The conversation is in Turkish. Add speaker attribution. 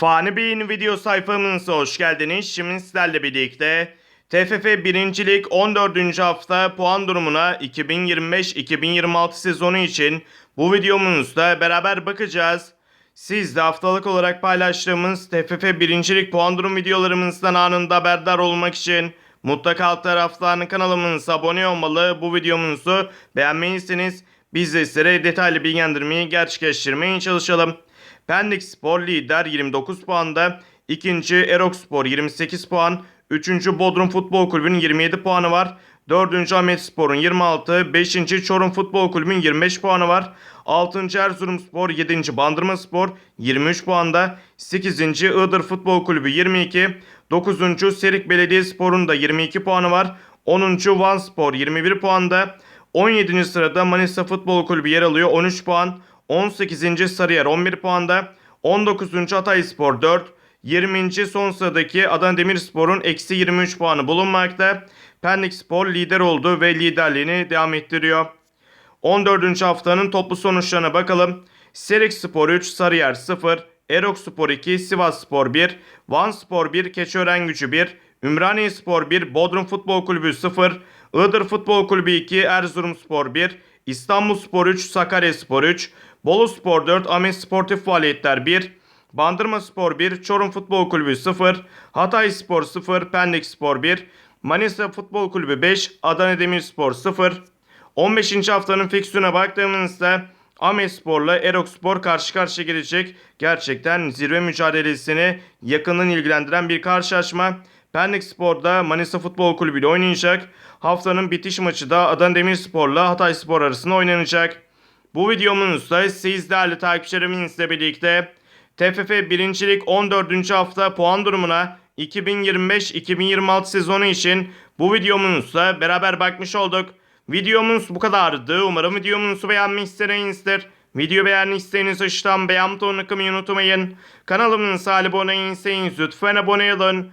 Speaker 1: Fani Bey'in video sayfamıza hoş geldiniz. Şimdi sizlerle birlikte TFF 1. Lig 14. hafta puan durumuna 2025-2026 sezonu için bu videomuzda beraber bakacağız. Siz de haftalık olarak paylaştığımız TFF 1. Lig puan durum videolarımızdan anında haberdar olmak için mutlaka alt taraftan kanalımıza abone olmalı. Bu videomuzu beğenmeyi biz de sizlere detaylı bilgilendirmeyi gerçekleştirmeye çalışalım. Pendik Spor lider 29 puanda. ikinci Erok Spor 28 puan. Üçüncü Bodrum Futbol Kulübü'nün 27 puanı var. Dördüncü Ahmet Spor'un 26. Beşinci Çorum Futbol Kulübü'nün 25 puanı var. Altıncı Erzurum Spor, 7. Bandırma Spor 23 puanda. 8. Iğdır Futbol Kulübü 22. 9. Serik Belediye Spor'un da 22 puanı var. 10. Van Spor 21 puanda. 17. sırada Manisa Futbol Kulübü yer alıyor 13 puan. 18. Sarıyer 11 puanda. 19. Hatayspor 4. 20. son sıradaki Adana Demirspor'un eksi 23 puanı bulunmakta. Pendik Spor lider oldu ve liderliğini devam ettiriyor. 14. haftanın toplu sonuçlarına bakalım. Serik Spor 3, Sarıyer 0, Erok Spor 2, Sivas Spor 1, Van Spor 1, Keçiören Gücü 1, Ümraniye Spor 1, Bodrum Futbol Kulübü 0, Iğdır Futbol Kulübü 2, Erzurum Spor 1, İstanbul Spor 3, Sakarya Spor 3, Bolu Spor 4, Ahmet Sportif Faaliyetler 1, Bandırma Spor 1, Çorum Futbol Kulübü 0, Hatay Spor 0, Pendik Spor 1, Manisa Futbol Kulübü 5, Adana Demirspor 0. 15. haftanın fikstürüne baktığımızda Ahmet Spor'la Erok Spor karşı karşıya gelecek. Gerçekten zirve mücadelesini yakından ilgilendiren bir karşılaşma. Pendik Spor'da Manisa Futbol Kulübü ile oynayacak. Haftanın bitiş maçı da Adana Demirspor'la Hatay Spor arasında oynanacak. Bu videomuzda siz değerli takipçilerimizle birlikte TFF 1. Lig 14. hafta puan durumuna 2025-2026 sezonu için bu videomuzla beraber bakmış olduk. Videomuz bu kadardı. Umarım videomuzu beğenmişsinizdir. Video beğendiyseniz aşağıdan beğen butonuna kılmayı unutmayın. Kanalımıza abone değilseniz lütfen abone olun.